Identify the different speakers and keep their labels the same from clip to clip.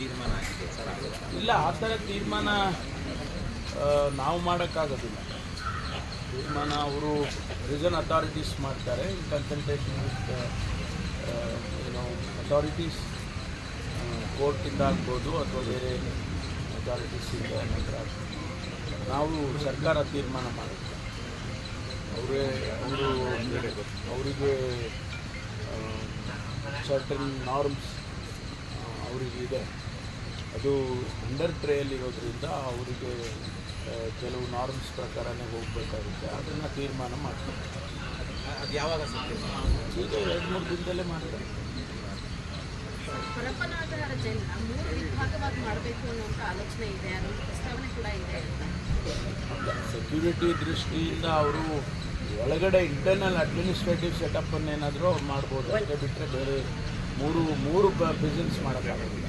Speaker 1: ತೀರ್ಮಾನ
Speaker 2: ಇಲ್ಲ, ಆ ಥರ ತೀರ್ಮಾನ ನಾವು ಮಾಡೋಕ್ಕಾಗೋದಿಲ್ಲ. ತೀರ್ಮಾನ ಅವರು ರೀಸನ್ ಅಥಾರಿಟೀಸ್ ಮಾಡ್ತಾರೆ ಇನ್ ಕನ್ಸಲ್ಟೇಷನ್ ವಿತ್ ಏನೋ ಅಥಾರಿಟೀಸ್ ಕೋರ್ಟಿಂದ ಆಗ್ಬೋದು ಅಥವಾ ಬೇರೆ ಅಥಾರಿಟೀಸಿಂದ ನಂತರ. ನಾವು ಸರ್ಕಾರ ತೀರ್ಮಾನ ಮಾಡುತ್ತೆ. ಅವರೇ, ಅವರು ಅವರಿಗೆ ಸರ್ಟನ್ ನಾರ್ಮ್ಸ್ ಅವರಿಗಿದೆ ಅದು ಅಂಡರ್ ಟ್ರೇಯಲ್ಲಿ ಇರೋದ್ರಿಂದ ಅವರಿಗೆ ಕೆಲವು ನಾರ್ಮ್ಸ್ ಪ್ರಕಾರನೇ ಹೋಗಬೇಕಾಗುತ್ತೆ. ಅದನ್ನು ತೀರ್ಮಾನ ಮಾಡ್ತಾರೆ.
Speaker 1: ಅದು ಯಾವಾಗ
Speaker 2: ಈಗ ಎರಡು ಮೂರು ದಿನದಲ್ಲೇ ಮಾಡ್ತಾರೆ.
Speaker 3: ಪರಪ್ಪನಾಗರ ಮೂರು ವಿಭಾಗವಾಗಿ ಮಾಡಬೇಕು ಅನ್ನುವಂಥ ಆಲೋಚನೆ ಇದೆ ಅದೊಂದು ಪ್ರಸ್ತಾವನೆ ಕೂಡ ಇದೆ.
Speaker 2: ಸೆಕ್ಯೂರಿಟಿ ದೃಷ್ಟಿಯಿಂದ ಅವರು ಒಳಗಡೆ ಇಂಟರ್ನಲ್ ಅಡ್ಮಿನಿಸ್ಟ್ರೇಟಿವ್ ಸೆಟಪ್ ಏನಾದರೂ ಅವ್ರು ಮಾಡ್ಬೋದು. ಅಷ್ಟೇ ಬಿಟ್ಟರೆ ಬೇರೆ ಮೂರು ಮೂರು ಬಿಸ್ನೆಸ್ ಮಾಡೋಕ್ಕಾಗೋದಿಲ್ಲ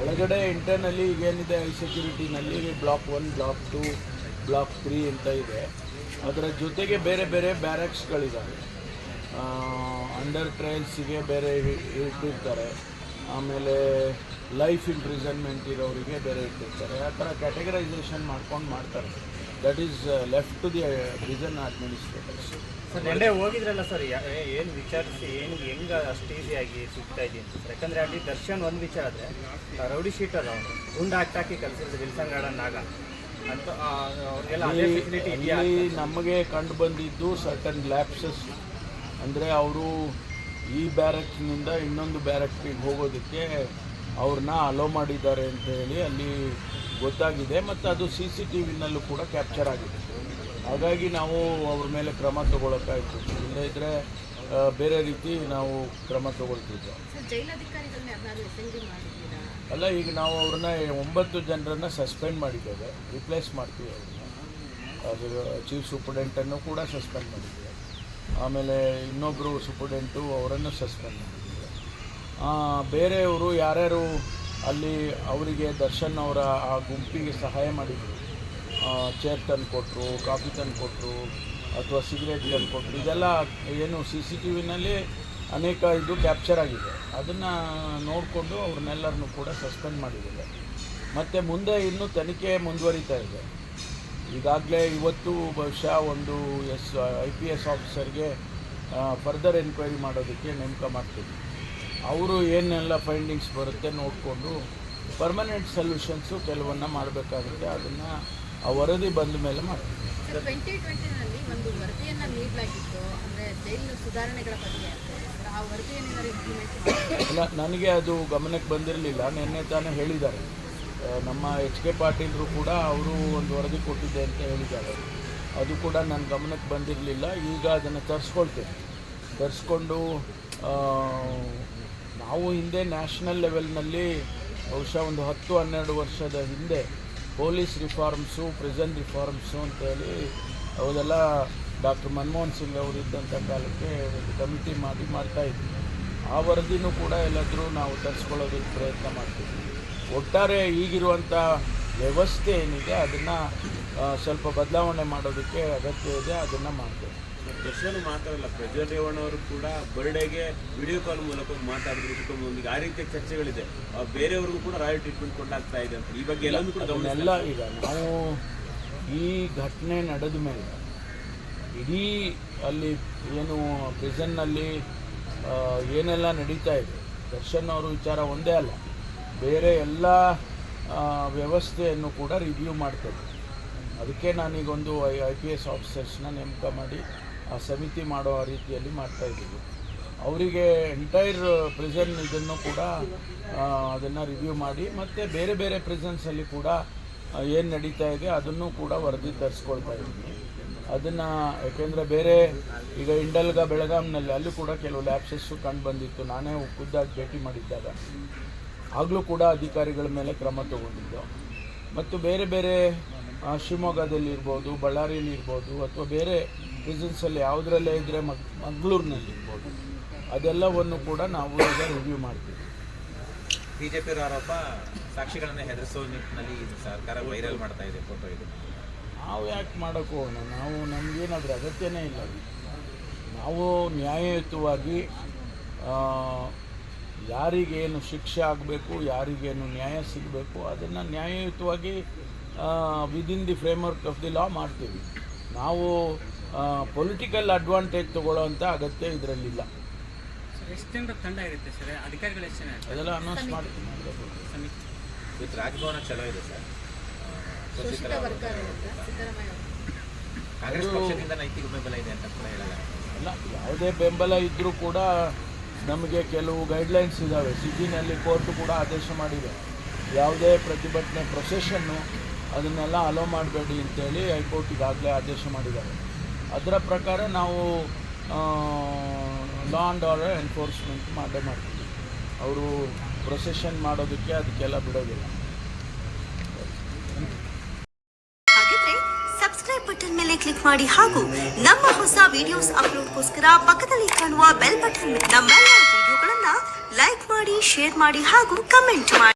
Speaker 2: ಒಳಗಡೆ ಇಂಟರ್ನಲ್ಲಿ ಈಗೇನಿದೆ I ಸೆಕ್ಯೂರಿಟಿನಲ್ಲಿ block one block two block three ಅಂತ ಇದೆ. ಅದರ ಜೊತೆಗೆ ಬೇರೆ ಬೇರೆ ಬ್ಯಾರಕ್ಸ್ಗಳಿದ್ದಾವೆ ಅಂಡರ್ ಟ್ರಯಲ್ಸಿಗೆ ಬೇರೆ ಇಟ್ಟಿರ್ತಾರೆ. ಆಮೇಲೆ ಲೈಫ್ ಇಂಪ್ರಿಸನ್ಮೆಂಟ್ ಇರೋರಿಗೆ ಬೇರೆ ಇಟ್ಟಿರ್ತಾರೆ. ಆ ಥರ ಕ್ಯಾಟಗರೈಸೇಷನ್ ಮಾಡ್ಕೊಂಡು ಮಾಡ್ತಾರೆ. That is left to the decision administrators
Speaker 4: sir ನೆನ್ನೆ ಹೋಗಿದ್ರಲ್ಲ ಸರ್ ಏನು ವಿಚಾರಿಸಿ ಏನು ಹೆಂಗೆ ಅಷ್ಟು ಈಸಿಯಾಗಿ ಸಿಗ್ತಾ ಇದೆ ಅಂತ. ಯಾಕಂದರೆ ಅಲ್ಲಿ ದರ್ಶನ್ ಒಂದು ವಿಚಾರ ಆದರೆ ರೌಡಿ ಶೀಟರ್ ಅವನು. ಗುಂಡು ಹಾಕಿ ಕಲಿಸಿದ್ರು ವಿಲ್ಸನ್ ಗಾರ್ಡನ್ ನಾಗ. ಅಂತ ಅವ್ರಿಗೆಲ್ಲ ಅದೇ ಫೆಸಿಲಿಟಿ ಇದೆಯಾ
Speaker 2: ನಮಗೆ ಕಂಡು ಬಂದಿದ್ದು ಸರ್ಟನ್ ಲ್ಯಾಪ್ಸಸ್ ಅಂದರೆ ಅವರು ಈ ಬ್ಯಾರಕ್ನಿಂದ ಇನ್ನೊಂದು ಬ್ಯಾರಕ್ಗೆ ಹೋಗೋದಕ್ಕೆ ಅವ್ರನ್ನ ಅಲೋ ಮಾಡಿದ್ದಾರೆ ಅಂತ ಹೇಳಿ ಅಲ್ಲಿ ಗೊತ್ತಾಗಿದೆ ಮತ್ತು ಅದು ಸಿ ಸಿ ಟಿ ವಿನಲ್ಲೂ ಕೂಡ ಕ್ಯಾಪ್ಚರ್ ಆಗಿದೆ. ಹಾಗಾಗಿ ನಾವು ಅವ್ರ ಮೇಲೆ ಕ್ರಮ ತಗೊಳಕ್ಕಾಯ್ತು. ಇಲ್ಲದಿದ್ದರೆ ಬೇರೆ ರೀತಿ ನಾವು ಕ್ರಮ ತಗೊಳ್ತಿದ್ದೆ ಅಲ್ಲ ಈಗ ನಾವು ಅವ್ರನ್ನ ಒಂಬತ್ತು ಜನರನ್ನು ಸಸ್ಪೆಂಡ್ ಮಾಡಿದ್ದೇವೆ. ರಿಪ್ಲೇಸ್ ಮಾಡ್ತೀವಿ ಅವ್ರನ್ನ. ಅದು ಚೀಫ್ ಸೂಪರ್ಡೆಂಟನ್ನು ಕೂಡ ಸಸ್ಪೆಂಡ್ ಮಾಡಿದ್ದೇವೆ. ಆಮೇಲೆ ಇನ್ನೊಬ್ಬರು ಸೂಪರ್ಡೆಂಟು ಅವರನ್ನು ಸಸ್ಪೆಂಡ್ ಮಾಡಿದ್ದೇವೆ. ಬೇರೆಯವರು ಯಾರ್ಯಾರು ಅಲ್ಲಿ ಅವರಿಗೆ ದರ್ಶನ್ ಅವರ ಆ ಗುಂಪಿಗೆ ಸಹಾಯ ಮಾಡಿದರು. ಚೇರ್ ತಂದು ಕೊಟ್ಟರು ಕಾಫಿ ತಂದು ಕೊಟ್ಟರು ಅಥವಾ ಸಿಗರೇಟ್ ತಂದು ಕೊಟ್ಟರು ಇದೆಲ್ಲ ಏನು ಸಿ ಸಿ ಟಿ ವಿನಲ್ಲಿ ಅನೇಕ ಇದು ಕ್ಯಾಪ್ಚರ್ ಆಗಿದೆ. ಅದನ್ನು ನೋಡಿಕೊಂಡು ಅವ್ರನ್ನೆಲ್ಲರನ್ನು ಕೂಡ ಸಸ್ಪೆಂಡ್ ಮಾಡಿದ್ದಾರೆ. ಮತ್ತು ಮುಂದೆ ಇನ್ನೂ ತನಿಖೆ ಮುಂದುವರಿತಾ ಇದೆ. ಈಗಾಗಲೇ ಇವತ್ತು ಬಹುಶಃ ಒಂದು ಎಸ್, ಐ ಪಿ ಎಸ್ ಆಫೀಸರ್ಗೆ ಫರ್ದರ್ ಎನ್ಕ್ವೈರಿ ಮಾಡೋದಕ್ಕೆ ನೇಮಕ ಮಾಡ್ತೀವಿ ಅವರು ಏನೆಲ್ಲ ಫೈಂಡಿಂಗ್ಸ್ ಬರುತ್ತೆ ನೋಡಿಕೊಂಡು ಪರ್ಮನೆಂಟ್ ಸೊಲ್ಯೂಷನ್ಸು ಕೆಲವನ್ನ ಮಾಡಬೇಕಾಗುತ್ತೆ. ಅದನ್ನು ಆ ವರದಿ ಬಂದ ಮೇಲೆ ಮಾಡ್ತೀವಿ.
Speaker 3: ಸರ್ ಟ್ವೆಂಟಿ ಟ್ವೆಂಟಿನಲ್ಲಿ ಒಂದು ವರದಿಯನ್ನು ನೀಡಲಾಗಿತ್ತು. ಅಂದರೆ ಜೈಲು ಸುಧಾರಣೆಗಳ ಬಗ್ಗೆ ಅಂತ. ಆ ವರದಿಯನ್ನು ಏನಾದ್ರು
Speaker 2: ಇಲ್ಲ ನನಗೆ ಅದು ಗಮನಕ್ಕೆ ಬಂದಿರಲಿಲ್ಲ. ನಿನ್ನೆ ತಾನೇ ಹೇಳಿದ್ದಾರೆ. ನಮ್ಮ ಎಚ್ ಕೆ ಪಾಟೀಲರು ಕೂಡ ಅವರು ಒಂದು ವರದಿ ಕೊಟ್ಟಿದ್ದೆ ಅಂತ ಹೇಳಿದ್ದಾರೆ. ಅದು ಕೂಡ ನನ್ನ ಗಮನಕ್ಕೆ ಬಂದಿರಲಿಲ್ಲ. ಈಗ ಅದನ್ನು ತರಿಸ್ಕೊಳ್ತೇನೆ. ತರಿಸ್ಕೊಂಡು ನಾವು ಹಿಂದೆ ನ್ಯಾಷನಲ್ ಲೆವೆಲ್ನಲ್ಲಿ ಬಹುಶಃ ಒಂದು ಹತ್ತು, ಹನ್ನೆರಡು ವರ್ಷದ ಹಿಂದೆ ಪೊಲೀಸ್ ರಿಫಾರ್ಮ್ಸು, ಪ್ರಿಸನ್ ರಿಫಾರ್ಮ್ಸು ಅಂತೇಳಿ ಅವೆಲ್ಲ ಡಾಕ್ಟರ್ ಮನಮೋಹನ್ ಸಿಂಗ್ ಅವರು ಇದ್ದಂಥ ಕಾಲಕ್ಕೆ ಒಂದು ಕಮಿಟಿ ಮಾಡಿ ಮಾಡ್ತಾಯಿದ್ವಿ ಆ ವರದಿನೂ ಕೂಡ ಎಲ್ಲಾದರೂ ನಾವು ತರಿಸ್ಕೊಳ್ಳೋದಕ್ಕೆ ಪ್ರಯತ್ನ ಮಾಡ್ತೀವಿ. ಒಟ್ಟಾರೆ ಈಗಿರುವಂಥ ವ್ಯವಸ್ಥೆ ಏನಿದೆ, ಅದನ್ನು ಸ್ವಲ್ಪ ಬದಲಾವಣೆ ಮಾಡೋದಕ್ಕೆ ಅಗತ್ಯ ಇದೆ, ಅದನ್ನು ಮಾಡ್ತೇವೆ.
Speaker 5: ದರ್ಶನ್ ಮಾತ್ರಲ್ಲ ಪ್ರಜ್ವಲ್ ರೇವಣ್ಣ ಅವರು ಕೂಡ ಬರ್ಡೇಗೆ ವಿಡಿಯೋ ಕಾಲ್ ಮೂಲಕ ಮಾತಾಡಿದ್ರು ಕುಟುಂಬದೊಂದಿಗೆ. ಆ ರೀತಿಯ ಚರ್ಚೆಗಳಿದೆ. ಬೇರೆಯವ್ರಿಗೂ ಕೂಡ ರಾಯಲ್ ಟ್ರೀಟ್ಮೆಂಟ್ ಕೊಡಲಾಗ್ತಾ ಇದೆ ಅಂತ. ಈ ಬಗ್ಗೆ ಎಲ್ಲನೂ ಕೂಡ ಗಮನ
Speaker 2: ಈಗ ನಾವು ಈ ಘಟನೆ ನಡೆದ ಮೇಲೆ ಇಡೀ ಅಲ್ಲಿ ಏನು ಪ್ರಿಸನ್ನಲ್ಲಿ ಏನೆಲ್ಲ ನಡೀತಾ ಇದೆ? ದರ್ಶನ್ ಅವರು ವಿಚಾರ ಒಂದೇ ಅಲ್ಲ. ಬೇರೆ ಎಲ್ಲ ವ್ಯವಸ್ಥೆಯನ್ನು ಕೂಡ ರಿವ್ಯೂ ಮಾಡ್ತೇವೆ ಅದಕ್ಕೆ ನಾನೀಗೊಂದು ಐ ಐ ಪಿ ಎಸ್ ಆಫೀಸರ್ಸ್ನ ನೇಮಕ ಮಾಡಿ ಸಮಿತಿ ಮಾಡೋ ರೀತಿಯಲ್ಲಿ ಮಾಡ್ತಾ ಇದ್ದೀವಿ. ಅವರಿಗೆ ಎಂಟೈರ್ ಪ್ರಿಸನ್ ಇದನ್ನು ಕೂಡ ಅದನ್ನು ರಿವ್ಯೂ ಮಾಡಿ ಮತ್ತು ಬೇರೆ ಬೇರೆ ಪ್ರಿಸನ್ಸಲ್ಲಿ ಕೂಡ ಏನು ನಡೀತಾ ಇದೆ ಅದನ್ನು ಕೂಡ ವರದಿ ತರಿಸ್ಕೊಳ್ತಾ ಇದ್ದೀವಿ. ಅದನ್ನು ಯಾಕೆಂದರೆ ಬೇರೆ ಈಗ ಇಂಡಲ್ಗ ಬೆಳಗಾಂನಲ್ಲಿ ಅಲ್ಲೂ ಕೂಡ ಕೆಲವು ಲ್ಯಾಬ್ಸಸ್ಸು ಕಂಡು ಬಂದಿತ್ತು. ನಾನೇ ಖುದ್ದಾಗಿ ಭೇಟಿ ಮಾಡಿದ್ದಾಗ. ಆಗಲೂ ಕೂಡ ಅಧಿಕಾರಿಗಳ ಮೇಲೆ ಕ್ರಮ ತಗೊಂಡಿದ್ದು. ಮತ್ತು ಬೇರೆ ಬೇರೆ ಆ, ಶಿವಮೊಗ್ಗದಲ್ಲಿರ್ಬೋದು ಬಳ್ಳಾರಿಯಲ್ಲಿ ಇರ್ಬೋದು ಅಥವಾ ಬೇರೆ ಪ್ರಿಸನ್ಸಲ್ಲಿ ಯಾವುದರಲ್ಲೇ ಇದ್ದರೆ ಮಗ್ ಮಂಗಳೂರಿನಲ್ಲಿ ಇರ್ಬೋದು. ಅದೆಲ್ಲವನ್ನು ಕೂಡ ನಾವು ಈಗ ರಿವ್ಯೂ ಮಾಡ್ತೀವಿ.
Speaker 1: ಬಿಜೆಪಿ ಆರೋಪ ಸಾಕ್ಷಿಗಳನ್ನು ಹೆದರಿಸೋ ನಿಟ್ಟಿನಲ್ಲಿ ಇದು ಸರ್ಕಾರ ವೈರಲ್ ಮಾಡ್ತಾ ಇದೆ ಫೋಟೋ ಇದು.
Speaker 2: ನಾವು ಯಾಕೆ ಮಾಡೋಕ್ಕೆ ಹೋಗೋಣ ನಾವು ನಮಗೇನಾದ್ರೂ ಅಗತ್ಯನೇ ಇಲ್ಲ. ನಾವು ನ್ಯಾಯಯುತವಾಗಿ ಯಾರಿಗೇನು ಶಿಕ್ಷೆ ಆಗಬೇಕು ಯಾರಿಗೇನು ನ್ಯಾಯ ಸಿಗಬೇಕು ಅದನ್ನು ನ್ಯಾಯಯುತವಾಗಿ within the framework of the law ಮಾಡ್ತೀವಿ. ನಾವು ಪೊಲಿಟಿಕಲ್ ಅಡ್ವಾಂಟೇಜ್ ತಗೊಳ್ಳೋವಂಥ ಅಗತ್ಯ ಇದರಲ್ಲಿಲ್ಲ.
Speaker 6: ಎಷ್ಟು ಜನರ ತಂಡ ಇರುತ್ತೆ ಸರ್? ಅಧಿಕಾರಿಗಳು ಎಷ್ಟು ಜನ
Speaker 2: ಅದೆಲ್ಲ ಅನೌನ್ಸ್ ಮಾಡ್ತೀನಿ.
Speaker 1: ವಿತ್ ರಾಜಭವನ ಚಲೋ ಇದೆ ಸರ್. ಕಾಂಗ್ರೆಸ್ ಪಕ್ಷದಿಂದ ನೈತಿಕ ಬೆಂಬಲ ಇದೆ ಅಂತ ಕೂಡ ಹೇಳಲ್ಲ.
Speaker 2: ಅಲ್ಲ ಯಾವುದೇ ಬೆಂಬಲ ಇದ್ದರೂ ಕೂಡ ನಮಗೆ ಕೆಲವು ಗೈಡ್ಲೈನ್ಸ್ ಇದ್ದಾವೆ ಸಿಟಿನಲ್ಲಿ ಕೋರ್ಟ್ ಕೂಡ ಆದೇಶ ಮಾಡಿದೆ. ಯಾವುದೇ ಪ್ರತಿಭಟನೆ ಪ್ರೊಸೆಷನ್ನು ಅದನ್ನೆಲ್ಲ ಅಲೋ ಮಾಡಬೇಡಿ ಅಂತೇಳಿ ಹೈಕೋರ್ಟ್ ಈಗಾಗಲೇ ಆದೇಶ ಮಾಡಿದ್ದಾರೆ. ಅದರ ಪ್ರಕಾರ ನಾವು ಲಾ ಆ್ಯಂಡ್ ಆರ್ಡರ್ ಎನ್ಫೋರ್ಸ್ಮೆಂಟ್ ಮಾಡೇ ಮಾಡ್ತೀವಿ. ಅವರು ಪ್ರೊಸೆಷನ್ ಮಾಡೋದಕ್ಕೆ ಅದಕ್ಕೆಲ್ಲ ಬಿಡೋದಿಲ್ಲ.
Speaker 7: ಹಾಗಿದ್ರೆ ಸಬ್ಸ್ಕ್ರೈಬ್ ಬಟನ್ ಮೇಲೆ ಕ್ಲಿಕ್ ಮಾಡಿ ಹಾಗೂ ನಮ್ಮ ಹೊಸ ವಿಡಿಯೋಸ್ ಅಪ್ಲೋಡ್ಗೋಸ್ಕರ ಪಕ್ಕದಲ್ಲಿ ಕಾಣುವ ಬೆಲ್ ಬಟನ್ ನಮ್ಮ ವಿಡಿಯೋಗಳನ್ನ ಲೈಕ್ ಮಾಡಿ ಶೇರ್ ಮಾಡಿ ಹಾಗೂ ಕಮೆಂಟ್ ಮಾಡಿ.